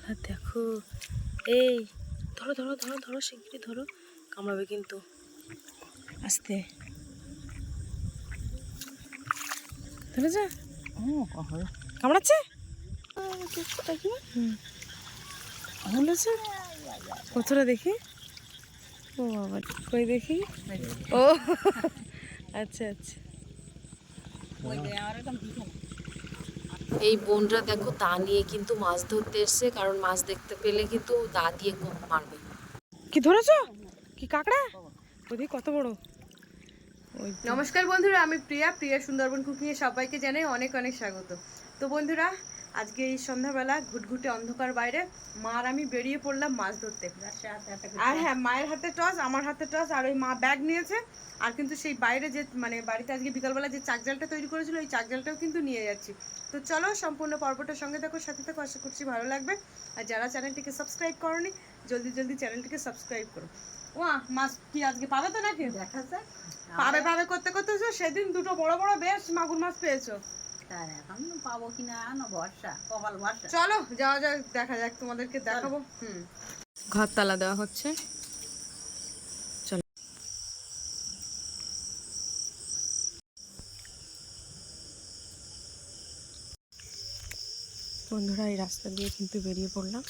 শালা দেখো এই ধরো ধরো ধরো ধরো শিগগিরি ধরো কামড়াবে কিন্তু। আস্তে। ধরেছে? কামড়াচ্ছে? বলেছে কতটা দেখি? ও বাবা কই দেখি? ও আচ্ছা আচ্ছা। এই বোনরা দেখো তা নিয়ে কিন্তু মাছ ধরতে এসছে কারণ মাছ দেখতে পেলে কিন্তু দা দিয়ে কোপ মারবে। কি ধরেছো? কি কাকড়া? ওদিকে কত বড়। ওই নমস্কার বন্ধুরা আমি প্রিয়া। প্রিয়া সুন্দরবন কুকিং কুকিংয়ে সবাইকে জানাই অনেক অনেক স্বাগত। তো বন্ধুরা আজকে এই সন্ধ্যাবেলা ঘুটঘুটে অন্ধকার বাইরে মা আর আমি বেরিয়ে পড়লাম মাছ ধরতে। আর হ্যাঁ মায়ের হাতে টস আমার হাতে টস আর ওই মা ব্যাগ নিয়েছে। আর কিন্তু সেই বাইরে যে মানে বাড়িতে আজকে বিকালবেলা যে চাকজালটা তৈরি করেছিল ওই চাকজালটাও কিন্তু নিয়ে যাচ্ছি। তো চলো সম্পূর্ণ পর্বটার সঙ্গে দেখো সাথে থাকো আশা করছি ভালো লাগবে। আর যারা চ্যানেলটিকে সাবস্ক্রাইব করনি জলদি জলদি চ্যানেলটিকে সাবস্ক্রাইব করো। ও মাছ কি আজকে পাবে তো নাকি? দেখা যাক পাবে পাবে করতে করতে সেদিন দুটো বড় বড় বেশ মাগুর মাছ পেয়েছ। তার এখন পাবো কিনা না ভরসা কপাল ভরসা। চলো যাওয়া যাক দেখা যাক তোমাদেরকে দেখাবো। হুম। ঘর তালা দেওয়া হচ্ছে। চলো বন্ধুরা এই রাস্তা দিয়ে কিন্তু বেরিয়ে পড়লাম।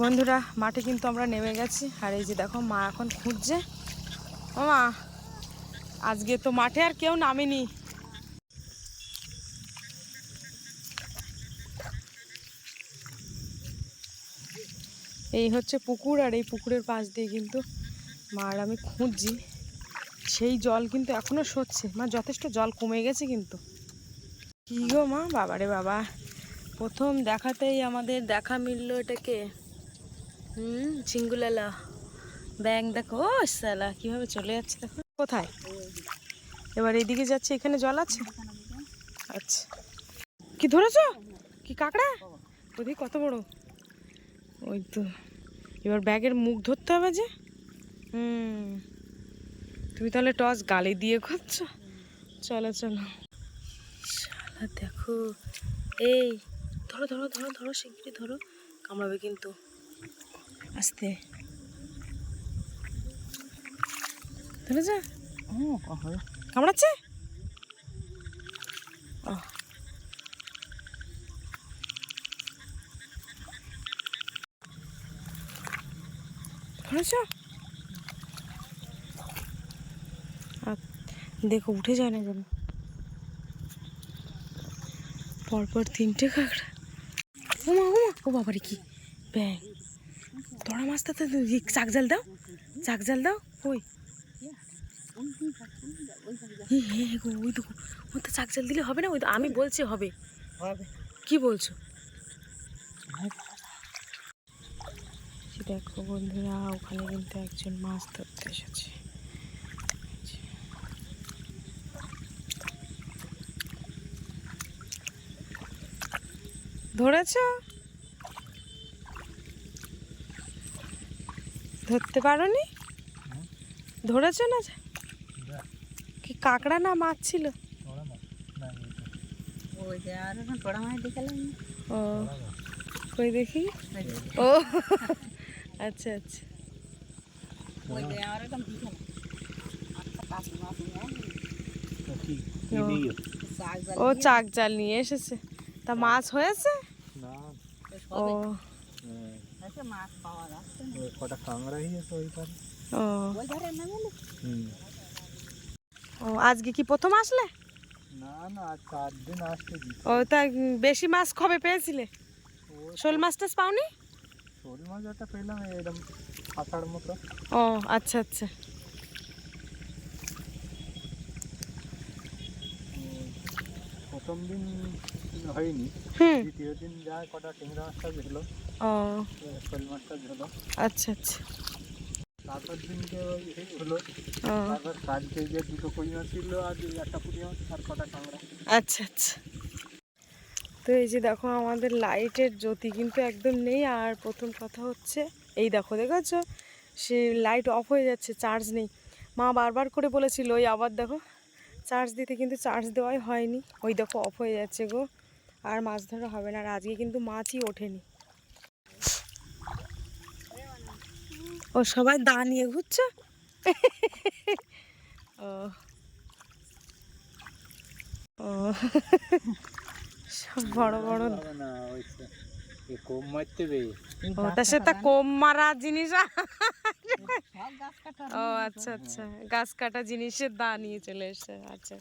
বন্ধুরা মাঠে কিন্তু আমরা নেমে গেছি। আর এই যে দেখো মা এখন খুঁজছে। ও মা আজকে তো মাঠে আর কেউ নামেনি। এই হচ্ছে পুকুর আর এই পুকুরের পাশ দিয়ে কিন্তু মা আর আমি খুঁজছি। সেই জল কিন্তু এখনও সরছে। মা, যথেষ্ট জল কমে গেছে কিন্তু। কি গো মা বাবারে বাবা। প্রথম দেখাতেই আমাদের দেখা মিললো এটাকে। হুম চিঙ্গুলালা ব্যাং দেখো, ও সালা কীভাবে চলে যাচ্ছে দেখো। কোথায়? এবার এইদিকে যাচ্ছে, এখানে জল আছে? আচ্ছা। কি ধরেছ? কি কাঁকড়া? ওদিকে কত বড়। ওই তো। এবার ব্যাগের মুখ ধরতে হবে যে। হুম। তুমি তাহলে টস গালে দিয়ে করছ? চলো চলো। শালা, দেখো। এই, ধরো ধরো ধরো ধরো শিগগিরি ধরো। কামড়াবে কিন্তু। আস্তে। ধরেছে? কামড়াচ্ছে? ধরেছ দেখো উঠে যায় না যেন পরপর তিনটে কাঁকড়া। ও মা ও বাবারে কি? ব্যাং। তোরা মাছটা তো চাক জাল দাও? চাক জাল দাও? কই? ওই দেখো ও তো চাক জাল দিলে হবে না? ওই তো আমি বলছি হবে। কি বলছো সে দেখো বন্ধুরা ওখানে কিন্তু একজন মাছ ধরতে এসেছে। ধরেছ? ধরতে পারোনি? ধরেছো না কি কাঁকড়া না মাছ ছিল? ও কই দেখি? ও। আচ্ছা আচ্ছা। ওই যে আর এখন দেখালাম ও চাক জাল নিয়ে। এসেছে। তা মাছ হয়েছে? ও। পারে? ও। ওই ধারে না গেলে? হুম। ও আজকে কি প্রথম আসলে? না না আজ চার দিন আসতে ও তা বেশি মাছ কবে পেয়েছিলে? শোল মাছ টাছ পাওনি? শোল মাছ একটা পেলাম এরকম আষাঢ় মতো। ও আচ্ছা আচ্ছা। প্রথম দিন হয়নি দ্বিতীয় দিন যা কটা টেংরা মাছটা ঝেলো ও। শোল মাছটা ঝেলো আচ্ছা আচ্ছা। তারপর দিনকে ওই হলো। তারপর কালকে যে দুটো কই মাছ ছিল আর একটা পুঁটি মাছ আর কটা কাঁকড়া আচ্ছা আচ্ছা। তো এই যে দেখো আমাদের লাইটের জ্যোতি কিন্তু একদম নেই, আর প্রথম কথা হচ্ছে, এই দেখো দেখেছ? সে লাইট অফ হয়ে যাচ্ছে, চার্জ নেই। মা বারবার করে বলেছিল, ওই আবার দেখো, চার্জ দিতে কিন্তু চার্জ দেওয়াই হয়নি। ওই দেখো, অফ হয়ে যাচ্ছে গো, আর মাছ ধরা হবে না, আর আজকে কিন্তু মাছই ওঠেনি। ও, সবাই দা নিয়ে ঘুরছে? ও। ও। সব বড় বড়। না কম মারতে কম মারা জিনিস। ও আচ্ছা আচ্ছা। গাছ কাটা জিনিসের দা নিয়ে চলে এসছে আচ্ছা।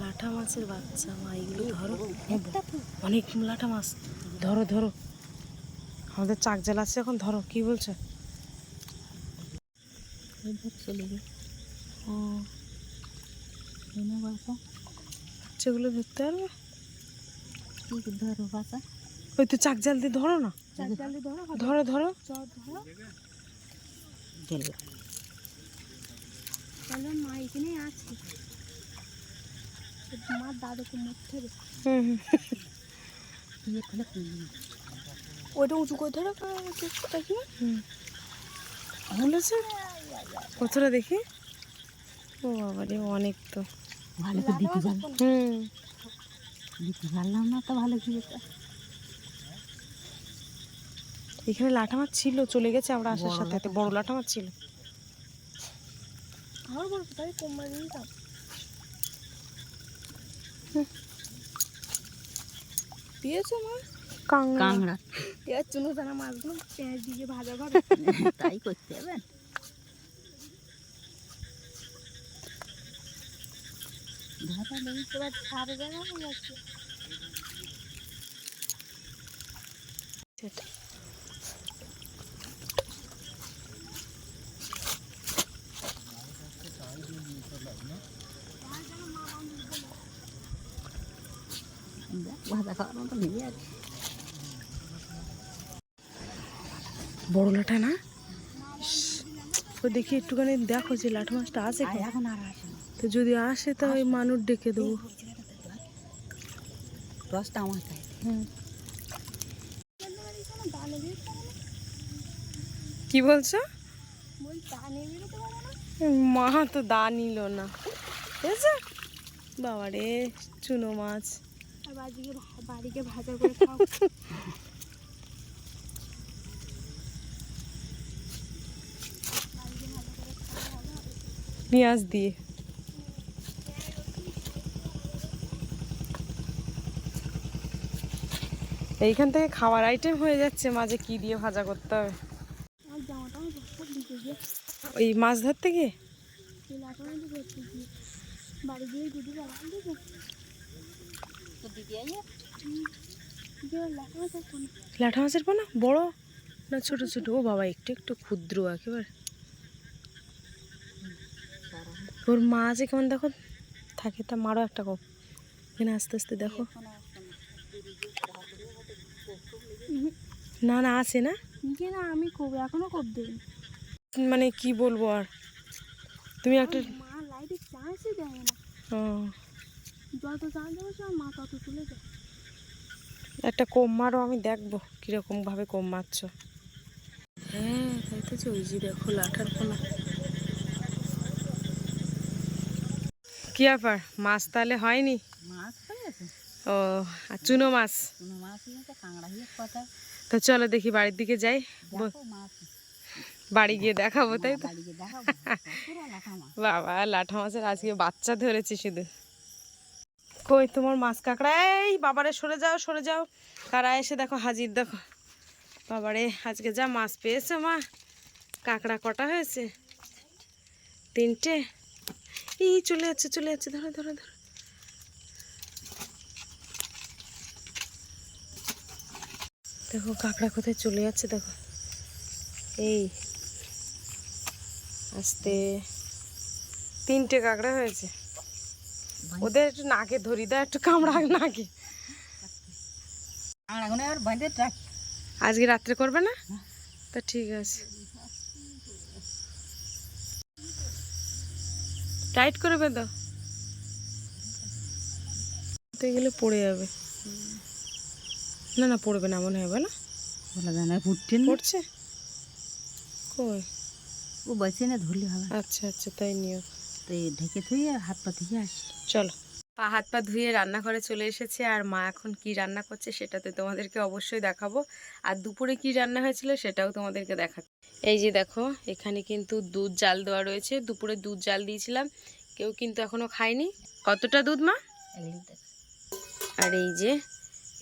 লাঠা মাছের বাচ্চা মা এগুলো ধরো। অনেক লাঠা মাছ। ধরো ধরো। আমাদের চাক জেলা আছে এখন ধরো কি বলছো? বাচ্চাগুলো ধরতে পারবে? ধরো বাসা? ওই তো চাক জাল দিয়ে ধরো না। ধরো ধরো গেল হুম হুম। ইয়ে করে ওইটা উঁচু করে ধরো দেখি হুম। বলেছে কতটা দেখি? ও বাবা রে অনেক তো। ভালো করে দিতে পারলাম হুম। দিতে পারলাম না তো ভালো কি এখানে লাঠা মাছ ছিল চলে গেছে আমরা আসার সাথে সাথে। বড় লাঠা মাছ ছিল। আমার বড় তাই কম মাছ নিতাম দিয়েছ মা? কাংড়া কাংড়া এর চুনো দানা মাছগুলো পেঁয়াজ দিয়ে ভাজা ভাজা। তাই করতে হবে। ধরা নেই এবার ছাড়ে জানা যাচ্ছে সেটা ভাজা খাওয়ার মতো ভেবে আছে। বড় লাঠা না? দেখি একটুখানি দেখো যে লাঠা মাছটা আছে এখন আর আসে তো যদি আসে তা ওই মানুষ ডেকে দেবো। রসটা আমার কি বলছো? মা তো দা নিল না। বুঝেছ বাবা রে চুনো মাছ। বাড়িকে ভাজা করে খাও পেঁয়াজ দিয়ে। এইখান থেকে খাওয়ার আইটেম হয়ে যাচ্ছে মাঝে কি দিয়ে ভাজা করতে হবে। ওই মাছ ধরতে গিয়ে? মাছ লাঠা মাছের পোনা? বড়? না ছোট ছোট? ও বাবা, একটু একটু ক্ষুদ্র একেবারে। ওর মা আছে কেমন দেখো, থাকে তা মারো একটা কোপ। এখানে আস্তে আস্তে দেখো। না না আছে না? যে না আমি কবে এখনও কব দিই মানে কি বলব আর? তুমি একটা মা লাইটে চান্সই দেয় না। ও, যত চান্স দেবো সব মা তত তুলে দেয়। একটা কোম মারো আমি দেখব কীরকম ভাবে কোম মারছো। হ্যাঁ তো ওই যে দেখো লাঠার পোনা। কি ব্যাপার? মাছ তাহলে হয়নি? মাছ ও আর চুনো মাছ? কোনো মাছ কাঁকড়া হিয়ে কথা। তো চলো দেখি বাড়ির দিকে যাই। বাড়ি গিয়ে দেখাবো তাই তো? বাবা লাঠা মাছের আজকে বাচ্চা ধরেছি শুধু। কই তোমার মাছ কাঁকড়া? এই বাবারে সরে যাও সরে যাও। কারা এসে দেখো হাজির দেখো। বাবারে আজকে যা মাছ পেয়েছে মা। কাঁকড়া কটা হয়েছে? তিনটে। এই চলে যাচ্ছে চলে যাচ্ছে। ধরো ধরো ধরো। দেখো কাঁকড়া কোথায় চলে যাচ্ছে দেখো। এই আস্তে। তিনটে কাঁকড়া হয়েছে। ওদের একটু নাকে ধরি দাও একটু কামড়া নাকে। আজকে রাত্রে করবে না? তা ঠিক আছে। টাইট করে বেঁধো। গেলে পড়ে যাবে। না না পড়বে না মনে হবে না বলা যায় না ফুটছে পড়ছে? কই? ও বসে না ধরলে হবে। আচ্ছা আচ্ছা তাই নিও। তো ঢেকে থুয়ে হাত পা থেকে আসি। চলো। পা হাত পা ধুয়ে রান্নাঘরে চলে এসেছে আর মা এখন কি রান্না করছে সেটাতে তোমাদেরকে অবশ্যই দেখাবো। আর দুপুরে কি রান্না হয়েছিল সেটাও তোমাদেরকে দেখাবো এই যে দেখো এখানে কিন্তু দুধ জাল দেওয়া রয়েছে। দুপুরে দুধ জাল দিয়েছিলাম কেউ কিন্তু এখনও খায়নি। কতটা দুধ মা? আর এই যে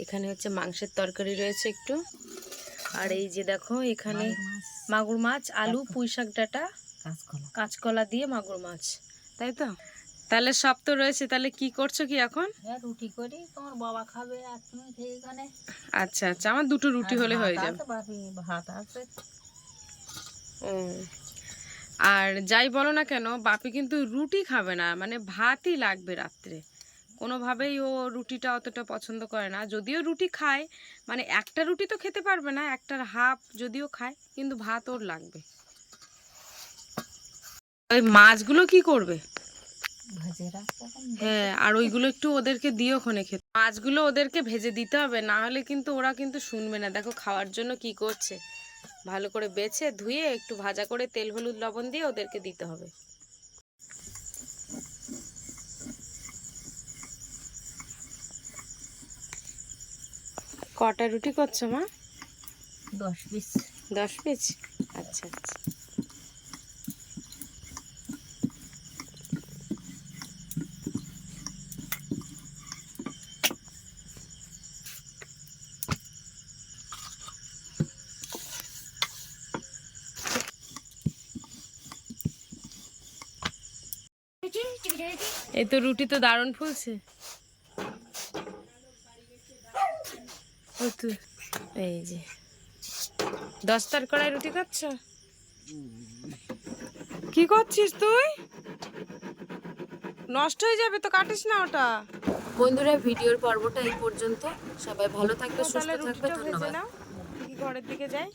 এখানে হচ্ছে মাংসের তরকারি রয়েছে একটু। আর এই যে দেখো এখানে মাগুর মাছ। আলু পুঁই শাক ডাঁটা কাঁচকলা। কাঁচকলা দিয়ে মাগুর মাছ। তাই তো? তাহলে সব তো রয়েছে তাহলে কি করছ কি এখন? হ্যাঁ রুটি করি। তোমার বাবা খাবে আর তুমি এখানে। আচ্ছা আচ্ছা আমার দুটো রুটি হলে হয়ে যাবে। ভাত আছে। আর যাই বলো না কেন বাপি কিন্তু রুটি খাবে না মানে ভাতই লাগবে রাত্রে। কোনোভাবেই ও রুটিটা অতটা পছন্দ করে না। যদিও রুটি খায় মানে একটা রুটি তো খেতে পারবে না একটার হাফ যদিও খায় কিন্তু ভাত ওর লাগবে। ওই মাছগুলো কি করবে? হ্যাঁ আর ওইগুলো একটু ওদেরকে দিও ওখানে খেতে। মাছগুলো ওদেরকে ভেজে দিতে হবে না হলে কিন্তু ওরা কিন্তু শুনবে না। দেখো খাওয়ার জন্য কি করছে। ভালো করে বেছে ধুয়ে একটু ভাজা করে তেল হলুদ লবণ দিয়ে ওদেরকে দিতে হবে। কটা রুটি করছ মা? দশ পিস। দশ পিস? আচ্ছা আচ্ছা। এই তো রুটি তো দারুণ ফুলছে ওই তো এই যে। দশটার কড়াই রুটি খাচ্ছ? কি করছিস তুই? নষ্ট হয়ে যাবে তো কাটিস না ওটা। বন্ধুরা ভিডিওর পর্বটা এই পর্যন্ত। সবাই ভালো থাকবে সুস্থ থাকবে ধন্যবাদ। ঘরের দিকে যাই?